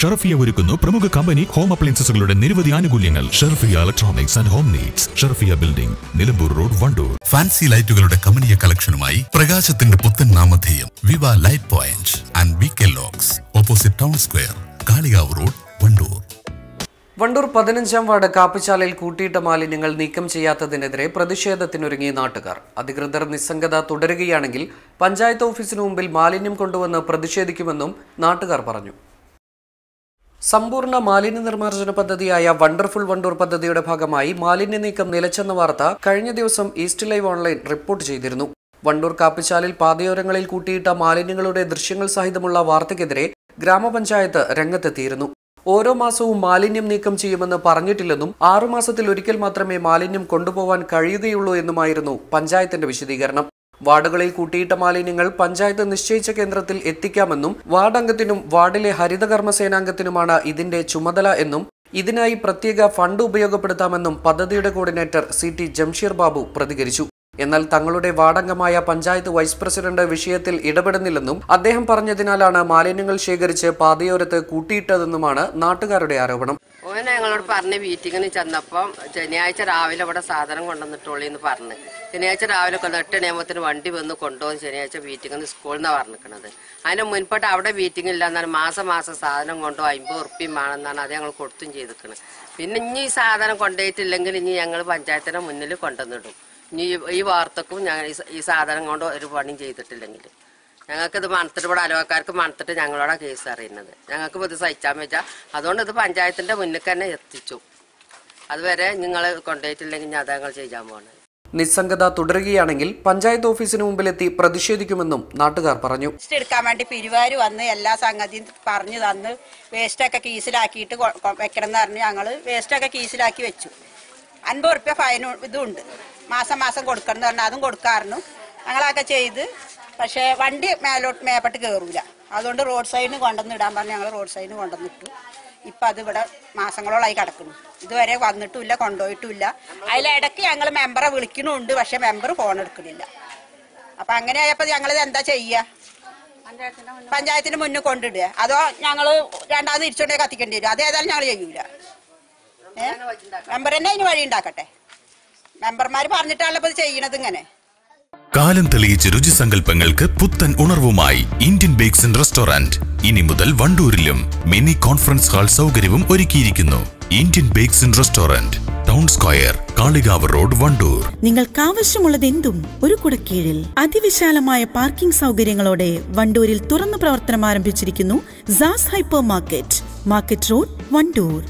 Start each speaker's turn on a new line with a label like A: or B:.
A: ഷർഫിയ ഒരുക്കുന്നു പ്രമുഖ company home അപ്ലയൻസുകളുടെ നിരവധി ആനുകൂല്യങ്ങൾ. Sharfiya electronics and home needs Sharfiya building Nilambur road Wandoor.
B: Fancy ലൈറ്റുകളുടെ കമനീയ കളക്ഷനുമായി പ്രകാശത്തിന്റെ പുത്തൻ നാമധേയം Viva light point and V K locks opposite town square Kalikavu road Wandoor.
C: Wandoor പതിനഞ്ചാം വാർഡ് കാപ്പിച്ചാലയിൽ കൂട്ടിയിട്ട മാലിന്യങ്ങൾ നീക്കം ചെയ്യാത്തതിനെതിരെ പ്രതിഷേധത്തിനൊരുങ്ങിയ നാട്ടുകാർ. അധികൃതർ നിസ്സംഗത തുടരുകയാണെങ്കിൽ പഞ്ചായത്ത് ഓഫീസിന് മുമ്പിൽ മാലിന്യം കൊണ്ടുവന്ന് പ്രതിഷേധിക്കുമെന്നും നാട്ടുകാർ പറഞ്ഞു. സമ്പൂർണ മാലിന്യ നിർമ്മാർജന പദ്ധതിയായ വണ്ടർഫുൾ വണ്ടൂർ പദ്ധതിയുടെ ഭാഗമായി മാലിന്യ നീക്കം നിലച്ചെന്ന വാർത്ത കഴിഞ്ഞ ദിവസം ഈസ്റ്റ് ലൈവ് ഓൺലൈൻ റിപ്പോർട്ട് ചെയ്തിരുന്നു. വണ്ടൂർ കാപ്പിച്ചാലിൽ പാതയോരങ്ങളിൽ കൂട്ടിയിട്ട മാലിന്യങ്ങളുടെ ദൃശ്യങ്ങൾ സഹിതമുള്ള വാർത്തയ്ക്കെതിരെ ഗ്രാമപഞ്ചായത്ത് രംഗത്തെത്തിയിരുന്നു. ഓരോ മാസവും മാലിന്യം നീക്കം ചെയ്യുമെന്ന് പറഞ്ഞിട്ടില്ലെന്നും ആറുമാസത്തിൽ ഒരിക്കൽ മാത്രമേ മാലിന്യം കൊണ്ടുപോവാൻ കഴിയുകയുള്ളൂ എന്നുമായിരുന്നു പഞ്ചായത്തിന്റെ വിശദീകരണം. വാർഡുകളിൽ കൂട്ടിയിട്ട മാലിന്യങ്ങൾ പഞ്ചായത്ത് നിശ്ചയിച്ച കേന്ദ്രത്തിൽ എത്തിക്കാമെന്നും വാർഡംഗത്തിനും വാർഡിലെ ഹരിതകർമ്മ സേനാംഗത്തിനുമാണ് ഇതിന്റെ ചുമതല എന്നും ഇതിനായി പ്രത്യേക ഫണ്ട് ഉപയോഗപ്പെടുത്താമെന്നും പദ്ധതിയുടെ coordinator C T Jamsheer Babu പ്രതികരിച്ചു. എന്നാൽ തങ്ങളുടെ വാർഡംഗമായ പഞ്ചായത്ത് വൈസ് പ്രസിഡന്റ് വിഷയത്തിൽ ഇടപെടുന്നില്ലെന്നും അദ്ദേഹം പറഞ്ഞതിനാലാണ് മാലിന്യങ്ങൾ ശേഖരിച്ച് പാതയോരത്ത് കൂട്ടിയിട്ടതെന്നുമാണ് നാട്ടുകാരുടെ ആരോപണം.
D: ഓൻ ഞങ്ങളോട് പറഞ്ഞ് മീറ്റിങ്ങിന് ചെന്നപ്പം ശനിയാഴ്ച രാവിലെ ഇവിടെ സാധനം കൊണ്ടുവന്നിട്ടുള്ളൂ എന്ന് പറഞ്ഞ്. ശനിയാഴ്ച രാവിലെ കൊണ്ട് എട്ട് നിയമത്തിന് വണ്ടി വന്ന് കൊണ്ടുപോകും ശനിയാഴ്ച മീറ്റിങ്ങിന് സ്കൂളിൽ നിന്നാണ് പറഞ്ഞിരിക്കുന്നത് അതിന് മുൻപോട്ട് അവിടെ മീറ്റിംഗ് ഇല്ല മാസം മാസം സാധനം കൊണ്ടുപോകും അമ്പത് ഉറുപ്പ്യം വേണമെന്നാണ് അത് ഞങ്ങൾ കൊടുത്തും ചെയ്തിരിക്കുന്നത് പിന്നെ ഇനി ഈ സാധനം കൊണ്ടുപോയിട്ടില്ലെങ്കിൽ ഇനി ഞങ്ങൾ പഞ്ചായത്തിന്റെ മുന്നിൽ കൊണ്ടുവന്നിടും. ഇനി ഈ- വാർത്തക്കും ഞങ്ങൾ ഈ സാധനം കൊണ്ട് ഒരു പണിയും ചെയ്തിട്ടില്ലെങ്കിൽ. ഞങ്ങൾക്ക് ഇത് മണത്തിട്ട് ഇവിടെ അലവക്കാർക്ക് മണത്തിട്ട് ഞങ്ങളോടാ കേസ് അറിയുന്നത്. ഞങ്ങൾക്ക് ഇത് സഹിച്ചാൽ വെച്ചാൽ അതുകൊണ്ട് ഇത് പഞ്ചായത്തിന്റെ മുന്നിൽ തന്നെ എത്തിച്ചു. അതുവരെ നിങ്ങൾ കൊണ്ടുപോയിട്ടില്ലെങ്കിൽ ഞാൻ ഞങ്ങൾ ചെയ്യാൻ പോകുന്നത്
C: നിസ്സംഗത തുടരുകയാണെങ്കിൽ പഞ്ചായത്ത് ഓഫീസിന് മുമ്പിലെത്തി പ്രതിഷേധിക്കുമെന്നും നാട്ടുകാർ പറഞ്ഞു.
E: എടുക്കാൻ വേണ്ടി പിരിവാര് വന്ന് എല്ലാ സംഗതിയും പറഞ്ഞു തന്ന് വേസ്റ്റൊക്കെ കീസിലാക്കിയിട്ട് വെക്കണം എന്ന് പറഞ്ഞ് ഞങ്ങൾ വേസ്റ്റൊക്കെ കീസിലാക്കി വെച്ചു. അൻപത് ഉറുപ്പ്യ ഫൈൻ ഇതുണ്ട്. മാസം മാസം കൊടുക്കണം എന്ന് പറഞ്ഞാൽ അതും കൊടുക്കാറുണ്ട്. ഞങ്ങളൊക്കെ ചെയ്ത് പക്ഷേ വണ്ടി മേലോട്ട് മേപ്പെട്ട് കയറൂല അതുകൊണ്ട് റോഡ് സൈഡിന് കൊണ്ടുവന്ന് ഇടാൻ പറഞ്ഞ് ഞങ്ങൾ റോഡ് സൈഡിന് കൊണ്ടുവന്നിട്ടു ഇപ്പം അത് ഇവിടെ മാസങ്ങളോളായി കിടക്കുന്നു. ഇതുവരെ വന്നിട്ടുമില്ല കൊണ്ടുപോയിട്ടുമില്ല. അതിലിടയ്ക്ക് ഞങ്ങൾ മെമ്പറെ വിളിക്കണുണ്ട് പക്ഷെ മെമ്പർ ഫോൺ എടുക്കുന്നില്ല. അപ്പൊ അങ്ങനെ ആയപ്പോൾ ഞങ്ങളിത് എന്താ ചെയ്യുക പഞ്ചായത്തിന്റെ മുന്നിൽ കൊണ്ടിടുക. അതോ ഞങ്ങൾ രണ്ടാമത് തിരിച്ചോണ്ടേ കത്തിക്കേണ്ടി വരും. അതേതായാലും ഞങ്ങൾ ചെയ്യൂല. മെമ്പർ തന്നെ അതിന് വഴി ഉണ്ടാക്കട്ടെ. മെമ്പർമാര് പറഞ്ഞിട്ടാണല്ലോ ഇപ്പൊ ഇത് ചെയ്യണത് ഇങ്ങനെ.
A: കാലം തെളിയിച്ച രുചി രുചിസങ്കല്പങ്ങൾക്ക് പുത്തൻ ഉണർവുമായി ഇന്ത്യൻ ബേക്സ് ആൻഡ് റെസ്റ്റോറന്റ് ഇനി മുതൽ വണ്ടൂരിലും മിനി കോൺഫറൻസ് ഹാൾ സൗകര്യവും ഒരുക്കിയിരിക്കുന്നു. Indian bakes and restaurant town square Kalikavu road Wandoor.
F: നിങ്ങൾക്ക് ആവശ്യമുള്ളത് എന്തും ഒരു കുടക്കീഴിൽ. അതിവിശാലമായ പാർക്കിംഗ് സൗകര്യങ്ങളോടെ വണ്ടൂരിൽ തുറന്നു പ്രവർത്തനം ആരംഭിച്ചിരിക്കുന്നു Saas hyper market market road Wandoor.